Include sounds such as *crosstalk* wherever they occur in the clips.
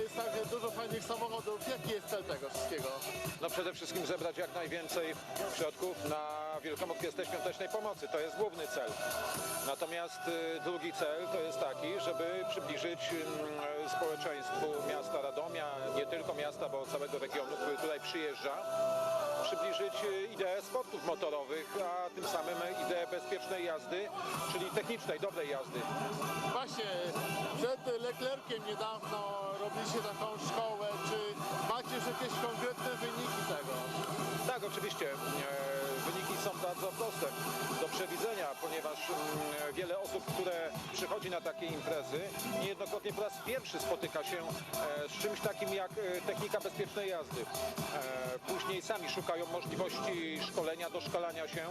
jest tak dużo fajnych samochodów, jaki jest cel tego wszystkiego? No przede wszystkim zebrać jak najwięcej środków na Wielką Orkiestrę Świątecznej Pomocy. To jest główny cel. Natomiast y, drugi cel to jest taki, żeby przybliżyć społeczeństwu miasta Radomia, nie tylko miasta, bo całego regionu, który tutaj przyjeżdża, przybliżyć y, ideę sportów motorowych, a tym samym ideę bezpiecznej jazdy, czyli technicznej, dobrej jazdy. Właśnie, przed Leclerciem niedawno robiliście taką szkołę, czy macie już jakieś konkretne wyniki tego? Tak, oczywiście. Są bardzo proste do przewidzenia, ponieważ mm, wiele osób, które przychodzi na takie imprezy, niejednokrotnie po raz pierwszy spotyka się e, z czymś takim jak e, technika bezpiecznej jazdy. E, Później sami szukają możliwości szkolenia, doszkalania się.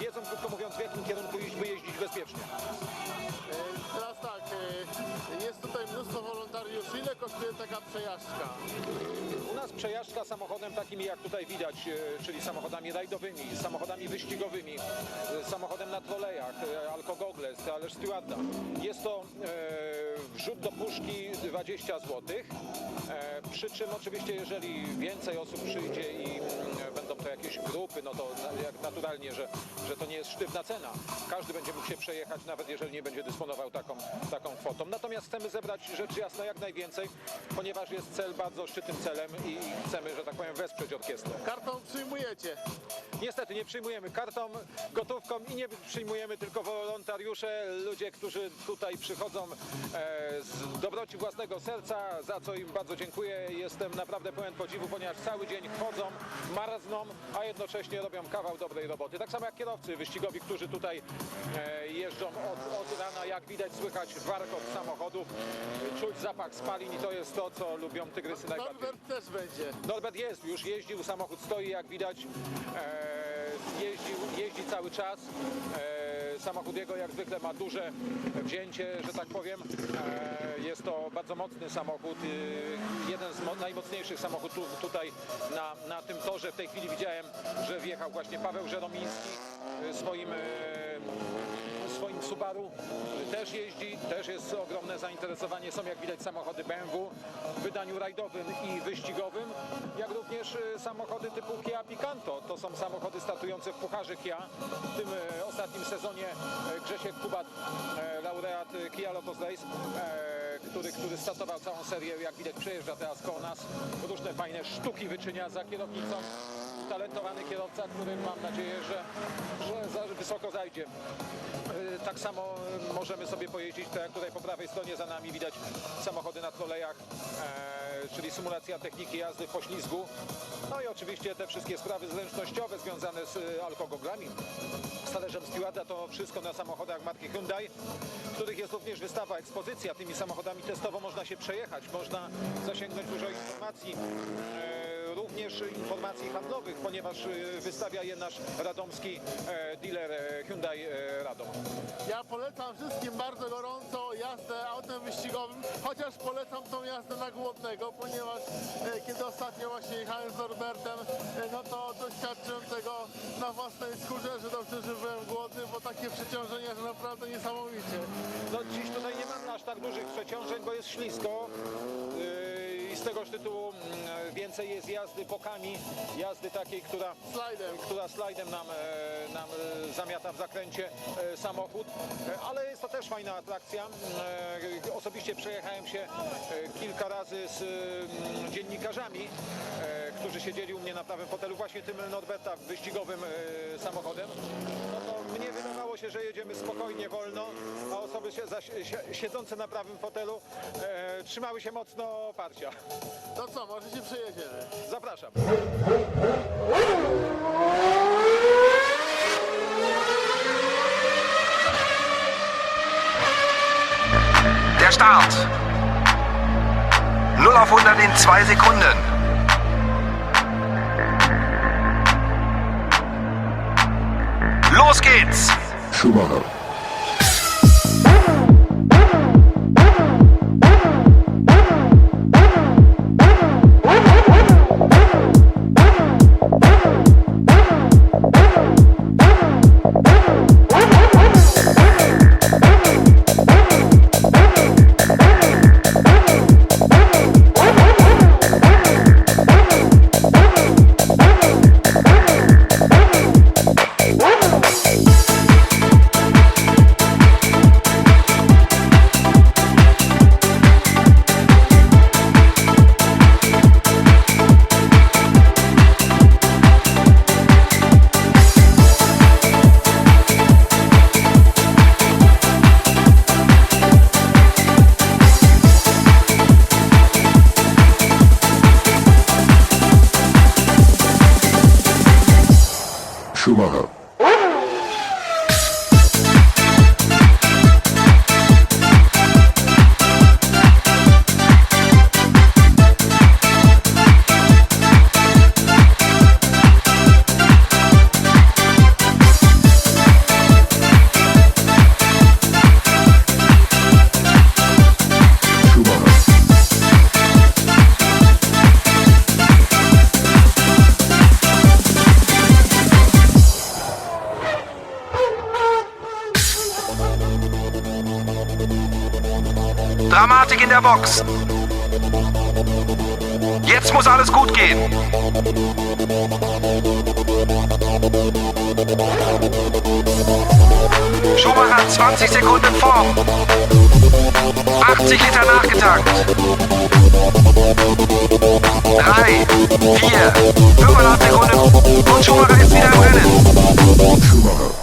Wiedzą, krótko mówiąc, w jakim kierunku by jeździć bezpiecznie. Teraz tak, jest tutaj mnóstwo wolontariuszy, ile kosztuje taka przejażdżka? U nas przejażdżka samochodem takimi jak tutaj widać, e, czyli samochodami rajdowymi, samochodami wyścigowymi, e, samochodem na trolejach, e, alkogogle, ależ stewarda. Jest to e, wrzut do puszki 20 zł. E, przy czym oczywiście jeżeli więcej osób przyjdzie i jakieś grupy, no to jak naturalnie, że, że to nie jest sztywna cena. Każdy będzie mógł się przejechać, nawet jeżeli nie będzie dysponował taką, taką kwotą. Natomiast chcemy zebrać rzecz jasna jak najwięcej, ponieważ jest cel bardzo szczytnym celem i chcemy, że tak powiem, wesprzeć orkiestrę. Kartą przyjmujecie. Niestety nie przyjmujemy kartą, gotówką i nie przyjmujemy tylko wolontariusze, ludzie, którzy tutaj przychodzą e, z dobroci własnego serca, za co im bardzo dziękuję. Jestem naprawdę pełen podziwu, ponieważ cały dzień chodzą, marzną, a jednocześnie robią kawał dobrej roboty. Tak samo jak kierowcy wyścigowi, którzy tutaj e, jeżdżą od, od rana, jak widać słychać warkot samochodów, czuć zapach spalin i to jest to, co lubią tygrysy najbardziej. Norbert też będzie. Norbert jest, już jeździł, samochód stoi jak widać, e, jeździł, jeździ cały czas. Samochód jego jak zwykle ma duże wzięcie, że tak powiem. E, jest to bardzo mocny samochód, e, jeden z mo- najmocniejszych samochodów tutaj na, na tym torze. W tej chwili widziałem, że wjechał właśnie Paweł Żeromiński e, swoim e, swoim Subaru też jeździ, też jest ogromne zainteresowanie. Są jak widać samochody BMW w wydaniu rajdowym i wyścigowym, jak również samochody typu Kia Picanto. To są samochody startujące w Pucharze Kia. W tym e, ostatnim sezonie e, Grzesiek Kubat, e, laureat e, Kia e, który, który startował całą serię, jak widać przejeżdża teraz koło nas. Różne fajne sztuki wyczynia za kierownicą utalentowany kierowca, który mam nadzieję, że, że za wysoko zajdzie. Tak samo możemy sobie pojeździć, tak jak tutaj po prawej stronie za nami widać samochody na trolejach, czyli symulacja techniki jazdy w poślizgu. No i oczywiście te wszystkie sprawy zręcznościowe związane z alkogoglami, z talerzem stewarda, to wszystko na samochodach marki Hyundai, w których jest również wystawa, ekspozycja. Tymi samochodami testowo można się przejechać, można zasięgnąć dużo informacji. Również informacji handlowych, ponieważ e, wystawia je nasz radomski e, dealer e, Hyundai e, Radom. Ja polecam wszystkim bardzo gorąco jazdę autem wyścigowym, chociaż polecam tą jazdę na głodnego, ponieważ kiedy ostatnio właśnie jechałem z Norbertem, no to doświadczyłem tego na własnej skórze, że dobrze, że byłem głodny, bo takie przeciążenia, że naprawdę niesamowicie. No dziś tutaj nie mamy aż tak dużych przeciążeń, bo jest ślisko. Z tegoż tytułu mm, więcej jest jazdy bokami, jazdy takiej, która Slajdem. która slajdem nam, e, nam e, zamiata w zakręcie e, samochód, ale jest to też fajna atrakcja. Osobiście przejechałem się kilka razy z mm, dziennikarzami, którzy siedzieli u mnie na prawym fotelu, właśnie tym Norberta wyścigowym samochodem. Mnie wydawało się, że jedziemy spokojnie, wolno, a osoby się, zaś- si- siedzące na prawym fotelu e, trzymały się mocno oparcia. To co, może się przejedziemy? Zapraszam. Der Start. 0 auf 100 in 2 Sekunden. Los geht's! Schumacher. Shubho der Box. Jetzt muss alles gut gehen. Schumacher hat 20 Sekunden vor. 80 Liter nachgetankt. 3, 4, 5,5 Sekunden und Schumacher ist wieder im Rennen. Schumacher.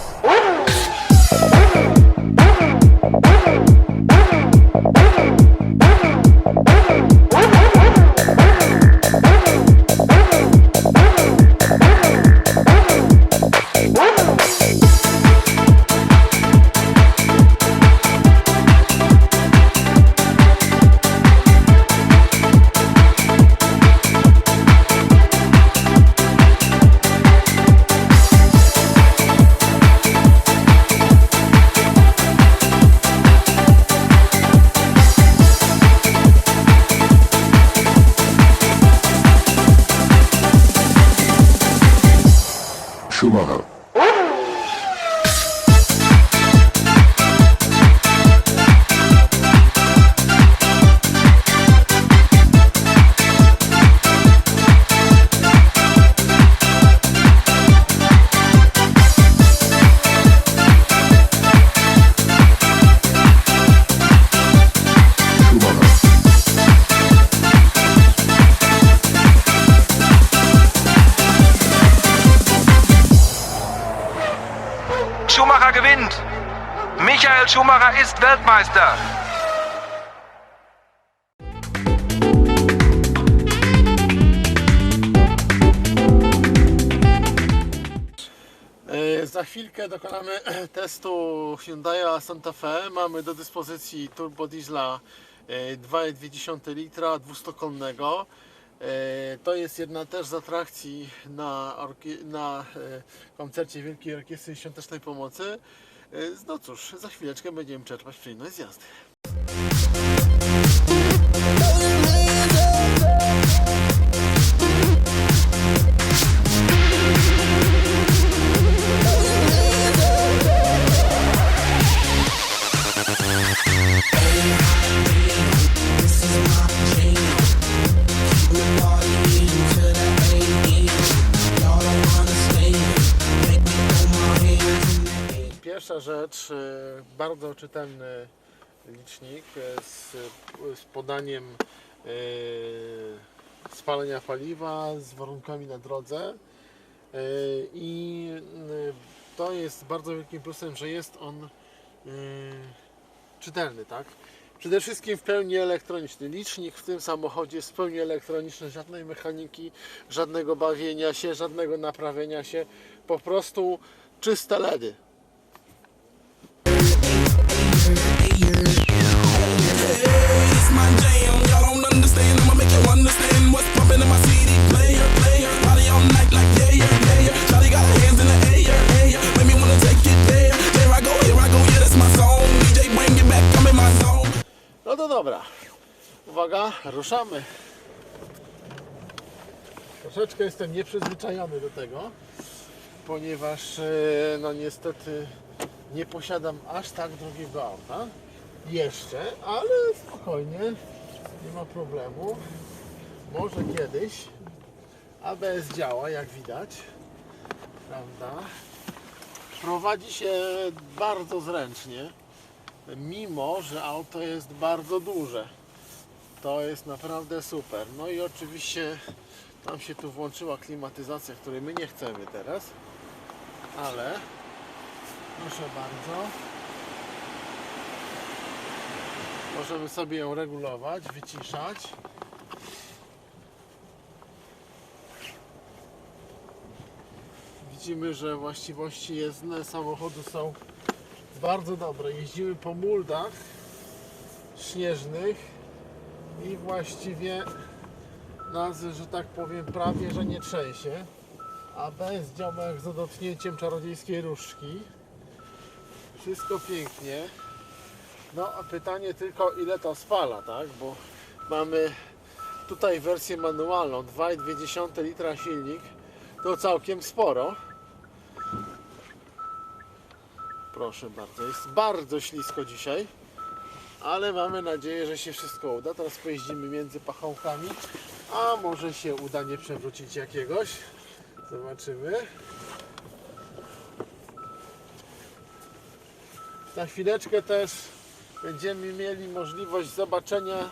Weltmeister. E, Za chwilkę dokonamy *clears throat* testu Hyundai Santa Fe. Mamy do dyspozycji turbo diesla e, 2,2 litra dwustokonnego. E, To jest jedna też z atrakcji na, na e, koncercie Wielkiej Orkiestry Świątecznej Pomocy. E, No cóż, za chwileczkę będziemy czerpać przyjemność z jazdy. Bardzo czytelny licznik e, z, z podaniem e, spalania paliwa, z warunkami na drodze E, i to jest bardzo wielkim plusem, że jest on czytelny, tak? Przede wszystkim w pełni elektroniczny. Licznik w tym samochodzie jest w pełni elektroniczny, żadnej mechaniki, żadnego bawienia się, żadnego naprawienia się, po prostu czyste LEDy. Ruszamy. Troszeczkę jestem nieprzyzwyczajony do tego, ponieważ e, no niestety nie posiadam aż tak drogiego auta. Jeszcze, ale spokojnie, nie ma problemu. Może kiedyś. ABS działa, jak widać. Prawda? Prowadzi się bardzo zręcznie mimo że auto jest bardzo duże. To jest naprawdę super. No i oczywiście tam się tu włączyła klimatyzacja, której my nie chcemy teraz, ale proszę bardzo. Możemy sobie ją regulować, wyciszać. Widzimy, że właściwości jezdne samochodu są bardzo dobre. Jeździmy po muldach śnieżnych i właściwie nas, że tak powiem, prawie że nie trzęsie. A bez jak za dotknięciem czarodziejskiej różdżki. Wszystko pięknie. No a pytanie tylko ile to spala, tak? Bo mamy tutaj wersję manualną 2,2 litra silnik. To całkiem sporo. Proszę bardzo, jest bardzo ślisko dzisiaj. Ale mamy nadzieję, że się wszystko uda. Teraz pojeździmy między pachołkami, a może się uda nie przewrócić jakiegoś. Zobaczymy. Za chwileczkę też będziemy mieli możliwość zobaczenia,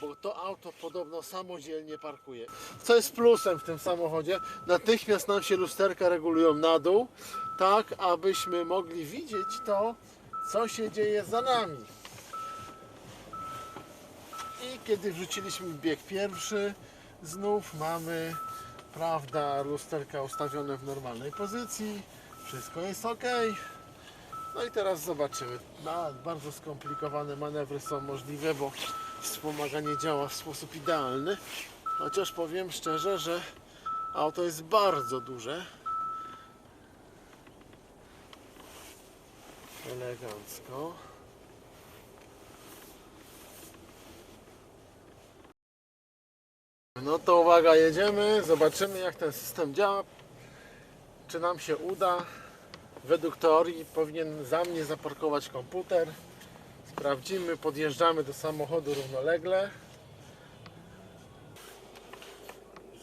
bo to auto podobno samodzielnie parkuje. Co jest plusem w tym samochodzie? Natychmiast nam się lusterka regulują na dół, tak abyśmy mogli widzieć to, co się dzieje za nami. Kiedy wrzuciliśmy bieg pierwszy, znów mamy, prawda, lusterka ustawione w normalnej pozycji, wszystko jest ok. No i teraz zobaczymy. No, bardzo skomplikowane manewry są możliwe, bo wspomaganie działa w sposób idealny. Chociaż powiem szczerze, że auto jest bardzo duże. Elegancko. No to uwaga, jedziemy, zobaczymy jak ten system działa. Czy nam się uda. Według teorii powinien za mnie zaparkować komputer. Sprawdzimy, podjeżdżamy do samochodu równolegle.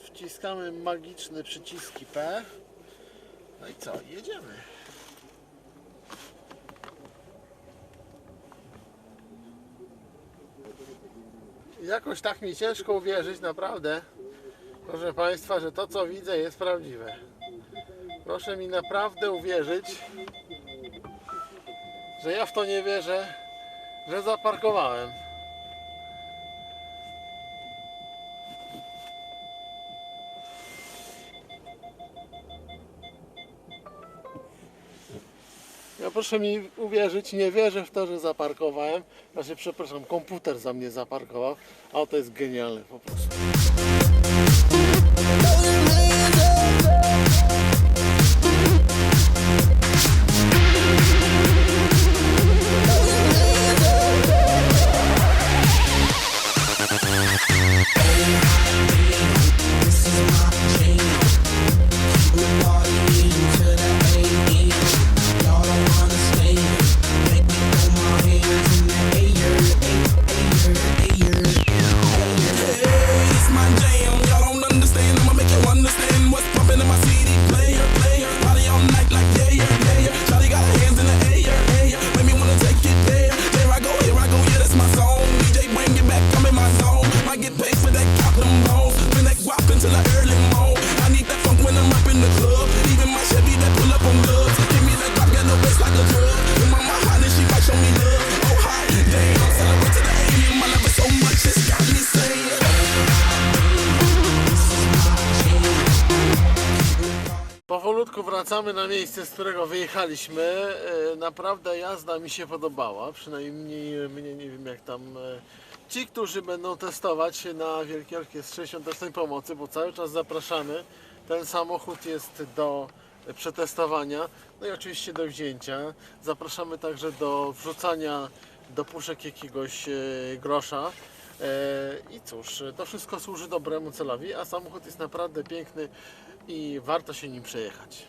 Wciskamy magiczne przyciski P. No i co? Jedziemy. Jakoś tak mi ciężko uwierzyć, naprawdę, proszę Państwa, że to co widzę jest prawdziwe. Proszę mi naprawdę uwierzyć, że ja w to nie wierzę, że zaparkowałem. Proszę mi uwierzyć, nie wierzę w to, że zaparkowałem. Znaczy, przepraszam, komputer za mnie zaparkował, a to jest genialne po prostu. Powolutku wracamy na miejsce, z którego wyjechaliśmy. E, Naprawdę jazda mi się podobała, przynajmniej mnie, nie wiem jak tam e, ci, którzy będą testować na Wielki Orkiestrze Świątecznej Pomocy, bo cały czas zapraszamy. Ten samochód jest do przetestowania, no i oczywiście do wzięcia. Zapraszamy także do wrzucania do puszek jakiegoś e, grosza. E, I cóż, to wszystko służy dobremu celowi, a samochód jest naprawdę piękny i warto się nim przejechać.